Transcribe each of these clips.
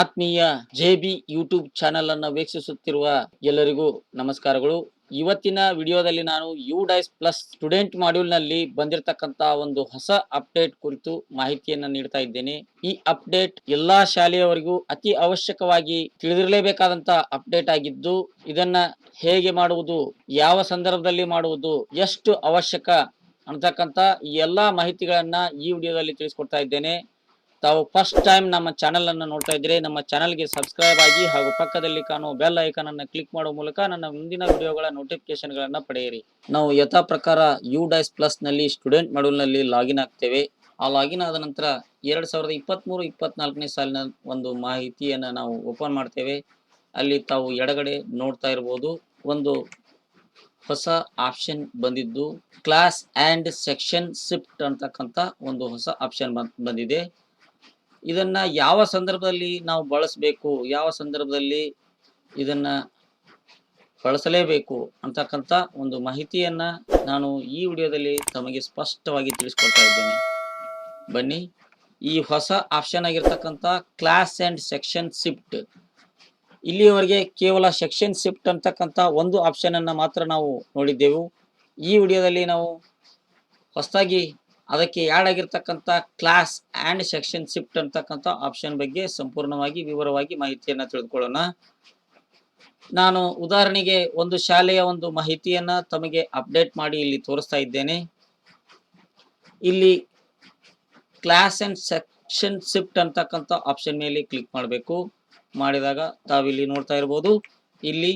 ಆತ್ಮೀಯ J B YouTube channel ಅನ್ನು ವೀಕ್ಷಿಸುತ್ತಿರುವ ಎಲ್ಲರಿಗೂ ನಮಸ್ಕಾರಗಳು. ಇವತ್ತಿನ ವಿಡಿಯೋದಲ್ಲಿ ನಾನು ಯು ಡೈಸ್ ಪ್ಲಸ್ ಸ್ಟೂಡೆಂಟ್ ಮಾಡ್ಯೂಲ್ನಲ್ಲಿ ಬಂದಿರತಕ್ಕಂತ ಒಂದು ಹೊಸ ಅಪ್ಡೇಟ್ ಕುರಿತು ಮಾಹಿತಿಯನ್ನ ನೀಡ್ತಾ ಇದ್ದೇನೆ. ಈ ಅಪ್ಡೇಟ್ ಎಲ್ಲಾ ಶಾಲೆಯವರಿಗೂ ಅತಿ ಅವಶ್ಯಕವಾಗಿ ತಿಳಿದಿರಲೇಬೇಕಾದಂತ ಅಪ್ಡೇಟ್ ಆಗಿದ್ದು, ಇದನ್ನ ಹೇಗೆ ಮಾಡುವುದು, ಯಾವ ಸಂದರ್ಭದಲ್ಲಿ ಮಾಡುವುದು, ಎಷ್ಟು ಅವಶ್ಯಕ ಅಂತಕ್ಕಂತ ಎಲ್ಲಾ ಮಾಹಿತಿಗಳನ್ನ ಈ ವಿಡಿಯೋದಲ್ಲಿ ತಿಳಿಸ್ಕೊಡ್ತಾ ಇದ್ದೇನೆ. ತಾವು ಫಸ್ಟ್ ಟೈಮ್ ನಮ್ಮ ಚಾನೆಲ್ ಅನ್ನು ನೋಡ್ತಾ ಇದ್ರೆ ನಮ್ಮ ಚಾನೆಲ್ಗೆ ಸಬ್ಸ್ಕ್ರೈಬ್ ಆಗಿ ಹಾಗೂ ಪಕ್ಕದಲ್ಲಿ ಕಾಣುವ ಬೆಲ್ ಐಕಾನ್ ಅನ್ನು ಕ್ಲಿಕ್ ಮಾಡುವ ಮೂಲಕ ನನ್ನ ಮುಂದಿನ ವಿಡಿಯೋಗಳ ನೋಟಿಫಿಕೇಶನ್ ಗಳನ್ನ ಪಡೆಯಿರಿ. ನಾವು ಯಥಾ ಪ್ರಕಾರ ಯು ಡೈಸ್ ಪ್ಲಸ್ನಲ್ಲಿ ಸ್ಟೂಡೆಂಟ್ ಮಾಡ್ಯೂಲ್ನಲ್ಲಿ ಲಾಗಿನ್ ಆಗ್ತೇವೆ. ಆ ಲಾಗಿನ್ ಆದ ನಂತರ ಎರಡ್ ಸಾವಿರದ ಇಪ್ಪತ್ಮೂರು, ಇಪ್ಪತ್ನಾಲ್ಕನೇ ಸಾಲಿನ ಒಂದು ಮಾಹಿತಿಯನ್ನ ನಾವು ಓಪನ್ ಮಾಡ್ತೇವೆ. ಅಲ್ಲಿ ತಾವು ಎಡಗಡೆ ನೋಡ್ತಾ ಇರಬಹುದು ಒಂದು ಹೊಸ ಆಪ್ಷನ್ ಬಂದಿದ್ದು ಕ್ಲಾಸ್ ಆ್ಯಂಡ್ ಸೆಕ್ಷನ್ ಶಿಫ್ಟ್ ಅಂತಕ್ಕಂಥ ಒಂದು ಹೊಸ ಆಪ್ಷನ್ ಬಂದಿದೆ. ಇದನ್ನ ಯಾವ ಸಂದರ್ಭದಲ್ಲಿ ನಾವು ಬಳಸಬೇಕು, ಯಾವ ಸಂದರ್ಭದಲ್ಲಿ ಇದನ್ನ ಬಳಸಲೇಬೇಕು ಅಂತಕ್ಕಂಥ ಒಂದು ಮಾಹಿತಿಯನ್ನ ನಾನು ಈ ವಿಡಿಯೋದಲ್ಲಿ ತಮಗೆ ಸ್ಪಷ್ಟವಾಗಿ ತಿಳಿಸ್ಕೊಡ್ತಾ ಇದ್ದೇನೆ. ಬನ್ನಿ, ಈ ಹೊಸ ಆಪ್ಷನ್ ಆಗಿರ್ತಕ್ಕಂಥ ಕ್ಲಾಸ್ ಅಂಡ್ ಸೆಕ್ಷನ್ ಶಿಫ್ಟ್ ಇಲ್ಲಿಯವರೆಗೆ ಕೇವಲ ಸೆಕ್ಷನ್ ಶಿಫ್ಟ್ ಅಂತಕ್ಕಂಥ ಒಂದು ಆಪ್ಷನ್ ಅನ್ನ ಮಾತ್ರ ನಾವು ನೋಡಿದ್ದೆವು. ಈ ವಿಡಿಯೋದಲ್ಲಿ ನಾವು ಹೊಸದಾಗಿ ಅದಕ್ಕೆ ಆ್ಯಡ್ ಆಗಿರ್ತಕ್ಕಂಥ ಕ್ಲಾಸ್ ಆ್ಯಂಡ್ ಸೆಕ್ಷನ್ ಶಿಫ್ಟ್ ಅಂತಕ್ಕಂಥ ಆಪ್ಷನ್ ಬಗ್ಗೆ ಸಂಪೂರ್ಣವಾಗಿ ವಿವರವಾಗಿ ಮಾಹಿತಿಯನ್ನು ತಿಳಿದುಕೊಳ್ಳೋಣ. ನಾನು ಉದಾಹರಣೆಗೆ ಒಂದು ಶಾಲೆಯ ಒಂದು ಮಾಹಿತಿಯನ್ನು ತಮಗೆ ಅಪ್ಡೇಟ್ ಮಾಡಿ ಇಲ್ಲಿ ತೋರಿಸ್ತಾ ಇದ್ದೇನೆ. ಇಲ್ಲಿ ಕ್ಲಾಸ್ ಆ್ಯಂಡ್ ಸೆಕ್ಷನ್ ಶಿಫ್ಟ್ ಅಂತಕ್ಕಂಥ ಆಪ್ಷನ್ ಮೇಲೆ ಕ್ಲಿಕ್ ಮಾಡಬೇಕು. ಮಾಡಿದಾಗ ತಾವಿಲ್ಲಿ ನೋಡ್ತಾ ಇರ್ಬೋದು. ಇಲ್ಲಿ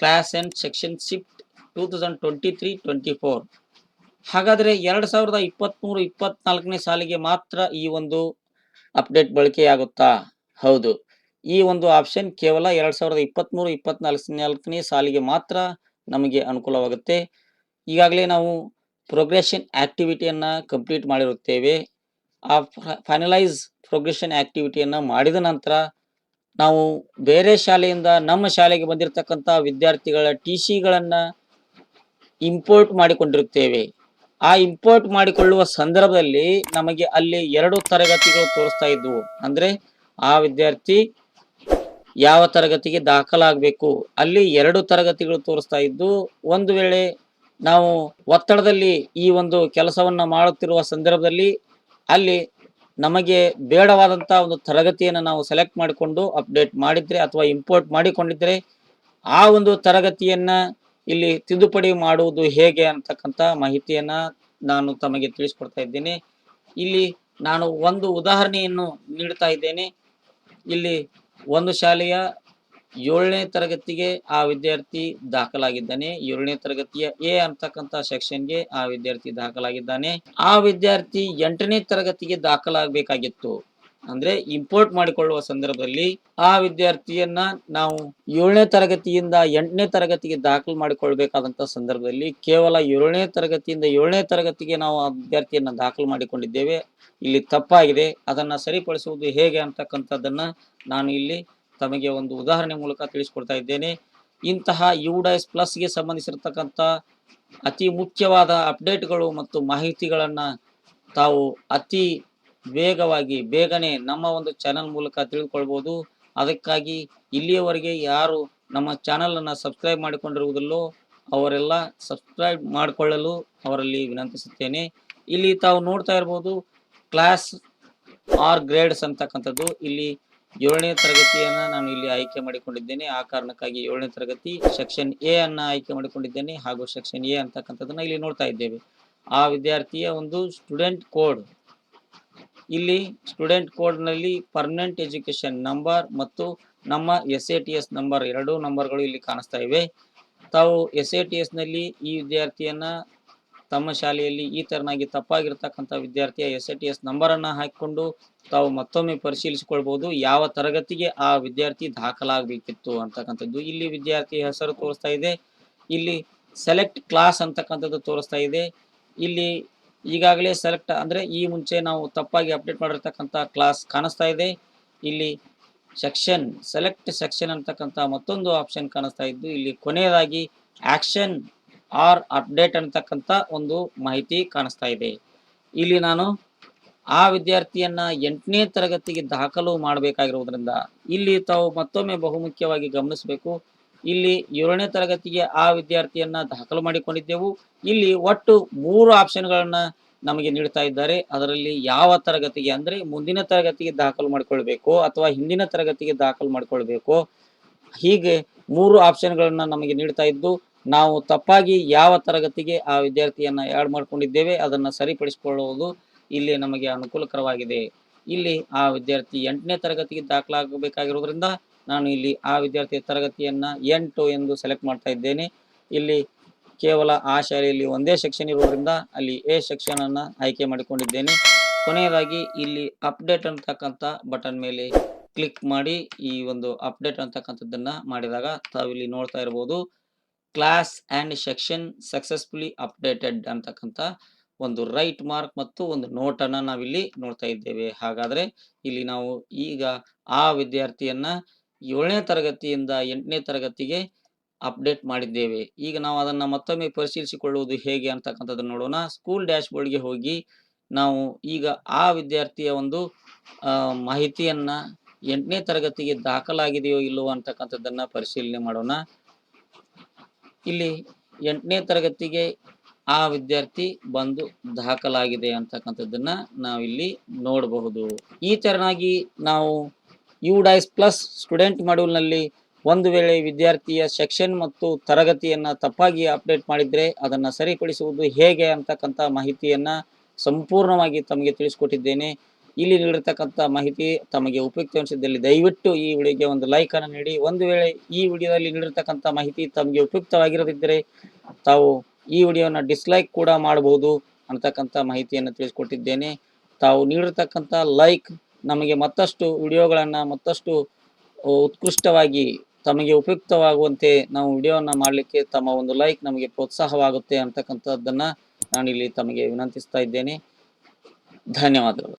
class and section shift two thousand twenty three, twenty four. ಹಾಗಾದ್ರೆ ಎರಡ್ ಸಾವಿರದ ಇಪ್ಪತ್ಮೂರು, ಇಪ್ಪತ್ನಾಲ್ಕನೇ ಸಾಲಿಗೆ ಮಾತ್ರ ಈ ಒಂದು ಅಪ್ಡೇಟ್ ಬಳಕೆಯಾಗುತ್ತಾ? ಹೌದು. ಈ ಒಂದು ಆಪ್ಷನ್ ಕೇವಲ ಎರಡ್ ಸಾವಿರದ ಇಪ್ಪತ್ಮೂರು, ಇಪ್ಪತ್ನಾಲ್ಕನೇ ಸಾಲಿಗೆ ಮಾತ್ರ ನಮಗೆ ಅನುಕೂಲವಾಗುತ್ತೆ. ಈಗಾಗಲೇ ನಾವು ಪ್ರೋಗ್ರೆಷನ್ ಆ್ಯಕ್ಟಿವಿಟಿಯನ್ನು ಕಂಪ್ಲೀಟ್ ಮಾಡಿರುತ್ತೇವೆ. ಆ ಫೈನಲೈಸ್ ಪ್ರೋಗ್ರೆಷನ್ ಆ್ಯಕ್ಟಿವಿಟಿಯನ್ನು ಮಾಡಿದ ನಂತರ ನಾವು ಬೇರೆ ಶಾಲೆಯಿಂದ ನಮ್ಮ ಶಾಲೆಗೆ ಬಂದಿರತಕ್ಕಂಥ ವಿದ್ಯಾರ್ಥಿಗಳ ಟಿ ಸಿಗಳನ್ನು ಇಂಪೋರ್ಟ್ ಮಾಡಿಕೊಂಡಿರುತ್ತೇವೆ. ಆ ಇಂಪೋರ್ಟ್ ಮಾಡಿಕೊಳ್ಳುವ ಸಂದರ್ಭದಲ್ಲಿ ನಮಗೆ ಅಲ್ಲಿ ಎರಡು ತರಗತಿಗಳು ತೋರಿಸ್ತಾ ಇದ್ವು. ಅಂದ್ರೆ ಆ ವಿದ್ಯಾರ್ಥಿ ಯಾವ ತರಗತಿಗೆ ದಾಖಲಾಗಬೇಕು? ಅಲ್ಲಿ ಎರಡು ತರಗತಿಗಳು ತೋರಿಸ್ತಾ ಇದ್ದು, ಒಂದು ವೇಳೆ ನಾವು ಒತ್ತಡದಲ್ಲಿ ಈ ಒಂದು ಕೆಲಸವನ್ನ ಮಾಡುತ್ತಿರುವ ಸಂದರ್ಭದಲ್ಲಿ ಅಲ್ಲಿ ನಮಗೆ ಬೇಡವಾದಂಥ ಒಂದು ತರಗತಿಯನ್ನು ನಾವು ಸೆಲೆಕ್ಟ್ ಮಾಡಿಕೊಂಡು ಅಪ್ಡೇಟ್ ಮಾಡಿದ್ರೆ ಅಥವಾ ಇಂಪೋರ್ಟ್ ಮಾಡಿಕೊಂಡಿದ್ದರೆ ಆ ಒಂದು ತರಗತಿಯನ್ನ ಇಲ್ಲಿ ತಿದ್ದುಪಡಿ ಮಾಡುವುದು ಹೇಗೆ ಅಂತಕ್ಕಂಥ ಮಾಹಿತಿಯನ್ನ ನಾನು ತಮಗೆ ತಿಳಿಸ್ಕೊಡ್ತಾ ಇದ್ದೇನೆ. ಇಲ್ಲಿ ನಾನು ಒಂದು ಉದಾಹರಣೆಯನ್ನು ನೀಡ್ತಾ ಇದ್ದೇನೆ. ಇಲ್ಲಿ ಒಂದು ಶಾಲೆಯ ಏಳನೇ ತರಗತಿಗೆ ಆ ವಿದ್ಯಾರ್ಥಿ ದಾಖಲಾಗಿದ್ದಾನೆ. ಏಳನೇ ತರಗತಿಯ ಎ ಅಂತಕ್ಕಂಥ ಸೆಕ್ಷನ್ಗೆ ಆ ವಿದ್ಯಾರ್ಥಿ ದಾಖಲಾಗಿದ್ದಾನೆ. ಆ ವಿದ್ಯಾರ್ಥಿ ಎಂಟನೇ ತರಗತಿಗೆ ದಾಖಲಾಗಬೇಕಾಗಿತ್ತು. ಅಂದ್ರೆ ಇಂಪೋರ್ಟ್ ಮಾಡಿಕೊಳ್ಳುವ ಸಂದರ್ಭದಲ್ಲಿ ಆ ವಿದ್ಯಾರ್ಥಿಯನ್ನ ನಾವು ಏಳನೇ ತರಗತಿಯಿಂದ ಎಂಟನೇ ತರಗತಿಗೆ ದಾಖಲು ಮಾಡಿಕೊಳ್ಬೇಕಾದಂತ ಸಂದರ್ಭದಲ್ಲಿ ಕೇವಲ ಏಳನೇ ತರಗತಿಯಿಂದ ಏಳನೇ ತರಗತಿಗೆ ನಾವು ಆ ವಿದ್ಯಾರ್ಥಿಯನ್ನ ದಾಖಲು ಮಾಡಿಕೊಂಡಿದ್ದೇವೆ. ಇಲ್ಲಿ ತಪ್ಪಾಗಿದೆ. ಅದನ್ನ ಸರಿಪಡಿಸುವುದು ಹೇಗೆ ಅಂತಕ್ಕಂಥದ್ದನ್ನ ನಾನು ಇಲ್ಲಿ ತಮಗೆ ಒಂದು ಉದಾಹರಣೆ ಮೂಲಕ ತಿಳಿಸ್ಕೊಡ್ತಾ ಇದ್ದೇನೆ. ಇಂತಹ ಯುಡೈಸ್ ಪ್ಲಸ್ಗೆ ಸಂಬಂಧಿಸಿರ್ತಕ್ಕಂಥ ಅತಿ ಮುಖ್ಯವಾದ ಅಪ್ಡೇಟ್ಗಳು ಮತ್ತು ಮಾಹಿತಿಗಳನ್ನು ತಾವು ಅತಿ ವೇಗವಾಗಿ, ಬೇಗನೆ ನಮ್ಮ ಒಂದು ಚಾನೆಲ್ ಮೂಲಕ ತಿಳಿದುಕೊಳ್ಬೋದು. ಅದಕ್ಕಾಗಿ ಇಲ್ಲಿಯವರೆಗೆ ಯಾರು ನಮ್ಮ ಚಾನೆಲ್ ಅನ್ನ ಸಬ್ಸ್ಕ್ರೈಬ್ ಮಾಡಿಕೊಂಡಿರುವುದಿಲ್ಲೋ ಅವರೆಲ್ಲ ಸಬ್ಸ್ಕ್ರೈಬ್ ಮಾಡಿಕೊಳ್ಳಲು ಅವರಲ್ಲಿ ವಿನಂತಿಸುತ್ತೇನೆ. ಇಲ್ಲಿ ತಾವು ನೋಡ್ತಾ ಇರ್ಬೋದು ಕ್ಲಾಸ್ ಆರ್ ಗ್ರೇಡ್ಸ್ ಅಂತಕ್ಕಂಥದ್ದು. ಇಲ್ಲಿ ಏಳನೇ ತರಗತಿಯನ್ನ ನಾನು ಇಲ್ಲಿ ಆಯ್ಕೆ ಮಾಡಿಕೊಂಡಿದ್ದೇನೆ. ಆ ಕಾರಣಕ್ಕಾಗಿ ಏಳನೇ ತರಗತಿ ಸೆಕ್ಷನ್ ಎ ಅನ್ನ ಆಯ್ಕೆ ಮಾಡಿಕೊಂಡಿದ್ದೇನೆ ಹಾಗೂ ಸೆಕ್ಷನ್ ಎ ಅಂತಕ್ಕಂಥದ್ದನ್ನ ಇಲ್ಲಿ ನೋಡ್ತಾ ಇದ್ದೇವೆ. ಆ ವಿದ್ಯಾರ್ಥಿಯ ಒಂದು ಸ್ಟೂಡೆಂಟ್ ಕೋಡ್ ಇಲ್ಲಿ ಸ್ಟೂಡೆಂಟ್ ಕೋಡ್ನಲ್ಲಿ ಪರ್ಮನೆಂಟ್ ಎಜುಕೇಶನ್ ನಂಬರ್ ಮತ್ತು ನಮ್ಮ S A T S number ಎರಡೂ ನಂಬರ್ಗಳು ಇಲ್ಲಿ ಕಾಣಿಸ್ತಾ ಇವೆ. ತಾವು ಎಸ್ ಎ ಟಿ ಎಸ್ನಲ್ಲಿ ಈ ವಿದ್ಯಾರ್ಥಿಯನ್ನ ತಮ್ಮ ಶಾಲೆಯಲ್ಲಿ ಈ ತರನಾಗಿ ತಪ್ಪಾಗಿರ್ತಕ್ಕಂಥ ವಿದ್ಯಾರ್ಥಿಯ S A T S number ಅನ್ನ ಹಾಕಿಕೊಂಡು ತಾವು ಮತ್ತೊಮ್ಮೆ ಪರಿಶೀಲಿಸಿಕೊಳ್ಬಹುದು ಯಾವ ತರಗತಿಗೆ ಆ ವಿದ್ಯಾರ್ಥಿ ದಾಖಲಾಗಬೇಕಿತ್ತು ಅಂತಕ್ಕಂಥದ್ದು ಇಲ್ಲಿ ವಿದ್ಯಾರ್ಥಿ ಹೆಸರು ತೋರಿಸ್ತಾ ಇದೆ. ಇಲ್ಲಿ ಸೆಲೆಕ್ಟ್ ಕ್ಲಾಸ್ ಅಂತಕ್ಕಂಥದ್ದು ತೋರಿಸ್ತಾ ಇದೆ. ಇಲ್ಲಿ ಈಗಾಗಲೇ ಸೆಲೆಕ್ಟ್ ಅಂದರೆ ಈ ಮುಂಚೆ ನಾವು ತಪ್ಪಾಗಿ ಅಪ್ಡೇಟ್ ಮಾಡಿರ್ತಕ್ಕಂಥ ಕ್ಲಾಸ್ ಕಾಣಿಸ್ತಾ ಇದೆ. ಇಲ್ಲಿ ಸೆಕ್ಷನ್ ಸೆಲೆಕ್ಟ್ ಸೆಕ್ಷನ್ ಅಂತಕ್ಕಂಥ ಮತ್ತೊಂದು ಆಪ್ಷನ್ ಕಾಣಿಸ್ತಾ ಇದ್ದು, ಇಲ್ಲಿ ಕೊನೆಯದಾಗಿ ಆಕ್ಷನ್ ಆರ್ ಅಪ್ಡೇಟ್ ಅಂತಕ್ಕಂಥ ಒಂದು ಮಾಹಿತಿ ಕಾಣಿಸ್ತಾ ಇದೆ. ಇಲ್ಲಿ ನಾನು ಆ ವಿದ್ಯಾರ್ಥಿಯನ್ನ ಎಂಟನೇ ತರಗತಿಗೆ ದಾಖಲು ಮಾಡಬೇಕಾಗಿರುವುದರಿಂದ ಇಲ್ಲಿ ತಾವು ಮತ್ತೊಮ್ಮೆ ಬಹುಮುಖ್ಯವಾಗಿ ಗಮನಿಸಬೇಕು. ಇಲ್ಲಿ ಏಳನೇ ತರಗತಿಗೆ ಆ ವಿದ್ಯಾರ್ಥಿಯನ್ನ ದಾಖಲು ಮಾಡಿಕೊಂಡಿದ್ದೆವು. ಇಲ್ಲಿ ಒಟ್ಟು ಮೂರು ಆಪ್ಷನ್ಗಳನ್ನ ನಮಗೆ ನೀಡ್ತಾ ಇದ್ದಾರೆ. ಅದರಲ್ಲಿ ಯಾವ ತರಗತಿಗೆ ಅಂದ್ರೆ ಮುಂದಿನ ತರಗತಿಗೆ ದಾಖಲು ಮಾಡಿಕೊಳ್ಬೇಕು ಅಥವಾ ಹಿಂದಿನ ತರಗತಿಗೆ ದಾಖಲು ಮಾಡಿಕೊಳ್ಬೇಕು. ಹೀಗೆ ಮೂರು ಆಪ್ಷನ್ಗಳನ್ನ ನಮಗೆ ನೀಡ್ತಾ ಇದ್ದು, ನಾವು ತಪ್ಪಾಗಿ ಯಾವ ತರಗತಿಗೆ ಆ ವಿದ್ಯಾರ್ಥಿಯನ್ನ ಆ್ಯಡ್ ಮಾಡ್ಕೊಂಡಿದ್ದೇವೆ ಅದನ್ನ ಸರಿಪಡಿಸಿಕೊಳ್ಳುವುದು ಇಲ್ಲಿ ನಮಗೆ ಅನುಕೂಲಕರವಾಗಿದೆ. ಇಲ್ಲಿ ಆ ವಿದ್ಯಾರ್ಥಿ ಎಂಟನೇ ತರಗತಿಗೆ ದಾಖಲಾಗಬೇಕಾಗಿರೋದ್ರಿಂದ ನಾನು ಇಲ್ಲಿ ಆ ವಿದ್ಯಾರ್ಥಿ ತರಗತಿಯನ್ನ ಎಂಟು ಎಂದು ಸೆಲೆಕ್ಟ್ ಮಾಡ್ತಾ ಇದ್ದೇನೆ. ಇಲ್ಲಿ ಕೇವಲ ಆ ಶಾಲೆಯಲ್ಲಿ ಒಂದೇ ಸೆಕ್ಷನ್ ಇರುವುದರಿಂದ ಅಲ್ಲಿ ಎ ಸೆಕ್ಷನ್ ಅನ್ನ ಆಯ್ಕೆ ಮಾಡಿಕೊಂಡಿದ್ದೇನೆ. ಕೊನೆಯದಾಗಿ ಇಲ್ಲಿ ಅಪ್ಡೇಟ್ ಅಂತಕ್ಕಂಥ ಬಟನ್ ಮೇಲೆ ಕ್ಲಿಕ್ ಮಾಡಿ ಈ ಒಂದು ಅಪ್ಡೇಟ್ ಅಂತಕ್ಕಂಥದ್ದನ್ನು ಮಾಡಿದಾಗ ತಾವಿಲ್ಲಿ ನೋಡ್ತಾ ಇರಬಹುದು class and section successfully updated ಅಂತಕ್ಕಂಥ ಒಂದು ರೈಟ್ ಮಾರ್ಕ್ ಮತ್ತು ಒಂದು ನೋಟ್ ಅನ್ನ ನಾವಿಲ್ಲಿ ನೋಡ್ತಾ ಇದ್ದೇವೆ. ಹಾಗಾದ್ರೆ ಇಲ್ಲಿ ನಾವು ಈಗ ಆ ವಿದ್ಯಾರ್ಥಿಯನ್ನ ಏಳನೇ ತರಗತಿಯಿಂದ ಎಂಟನೇ ತರಗತಿಗೆ ಅಪ್ಡೇಟ್ ಮಾಡಿದ್ದೇವೆ. ಈಗ ನಾವು ಅದನ್ನು ಮತ್ತೊಮ್ಮೆ ಪರಿಶೀಲಿಸಿಕೊಳ್ಳುವುದು ಹೇಗೆ ಅಂತಕ್ಕಂಥದ್ದನ್ನು ನೋಡೋಣ. ಸ್ಕೂಲ್ ಡ್ಯಾಶ್ ಬೋರ್ಡ್ಗೆ ಹೋಗಿ ನಾವು ಈಗ ಆ ವಿದ್ಯಾರ್ಥಿಯ ಒಂದು ಮಾಹಿತಿಯನ್ನು ಎಂಟನೇ ತರಗತಿಗೆ ದಾಖಲಾಗಿದೆಯೋ ಇಲ್ಲವೋ ಅಂತಕ್ಕಂಥದ್ದನ್ನ ಪರಿಶೀಲನೆ ಮಾಡೋಣ. ಇಲ್ಲಿ ಎಂಟನೇ ತರಗತಿಗೆ ಆ ವಿದ್ಯಾರ್ಥಿ ಬಂದು ದಾಖಲಾಗಿದೆ ಅಂತಕ್ಕಂಥದ್ದನ್ನ ನಾವಿಲ್ಲಿ ನೋಡಬಹುದು. ಈ ತೆರನಾಗಿ ನಾವು ಯು ಡೈಸ್ ಪ್ಲಸ್ ಸ್ಟೂಡೆಂಟ್ ಮಾಡ್ಯೂಲ್ನಲ್ಲಿ ಒಂದು ವೇಳೆ ವಿದ್ಯಾರ್ಥಿಯ ಸೆಕ್ಷನ್ ಮತ್ತು ತರಗತಿಯನ್ನು ತಪ್ಪಾಗಿ ಅಪ್ಡೇಟ್ ಮಾಡಿದರೆ ಅದನ್ನು ಸರಿಪಡಿಸುವುದು ಹೇಗೆ ಅಂತಕ್ಕಂಥ ಮಾಹಿತಿಯನ್ನ ಸಂಪೂರ್ಣವಾಗಿ ತಮಗೆ ತಿಳಿಸ್ಕೊಟ್ಟಿದ್ದೇನೆ. ಇಲ್ಲಿ ನೀಡಿರ್ತಕ್ಕಂಥ ಮಾಹಿತಿ ತಮಗೆ ಉಪಯುಕ್ತ ಅನಿಸಿದ್ದಲ್ಲಿ ದಯವಿಟ್ಟು ಈ ವಿಡಿಯೋಗೆ ಒಂದು ಲೈಕನ್ನು ನೀಡಿ. ಒಂದು ವೇಳೆ ಈ ವಿಡಿಯೋದಲ್ಲಿ ನೀಡಿರ್ತಕ್ಕಂಥ ಮಾಹಿತಿ ತಮಗೆ ಉಪಯುಕ್ತವಾಗಿರದಿದ್ದರೆ ತಾವು ಈ ವಿಡಿಯೋನ ಡಿಸ್ಲೈಕ್ ಕೂಡ ಮಾಡಬಹುದು ಅಂತಕ್ಕಂಥ ಮಾಹಿತಿಯನ್ನು ತಿಳಿಸ್ಕೊಟ್ಟಿದ್ದೇನೆ. ತಾವು ನೀಡಿರ್ತಕ್ಕಂಥ ಲೈಕ್ ನಮಗೆ ಮತ್ತಷ್ಟು ವಿಡಿಯೋಗಳನ್ನು ಮತ್ತಷ್ಟು ಉತ್ಕೃಷ್ಟವಾಗಿ ತಮಗೆ ಉಪಯುಕ್ತವಾಗುವಂತೆ ನಾವು ವಿಡಿಯೋವನ್ನು ಮಾಡಲಿಕ್ಕೆ ತಮ್ಮ ಒಂದು ಲೈಕ್ ನಮಗೆ ಪ್ರೋತ್ಸಾಹವಾಗುತ್ತೆ ಅಂತಕ್ಕಂಥದ್ದನ್ನು ನಾನಿಲ್ಲಿ ತಮಗೆ ವಿನಂತಿಸ್ತಾ ಇದ್ದೇನೆ. ಧನ್ಯವಾದಗಳು.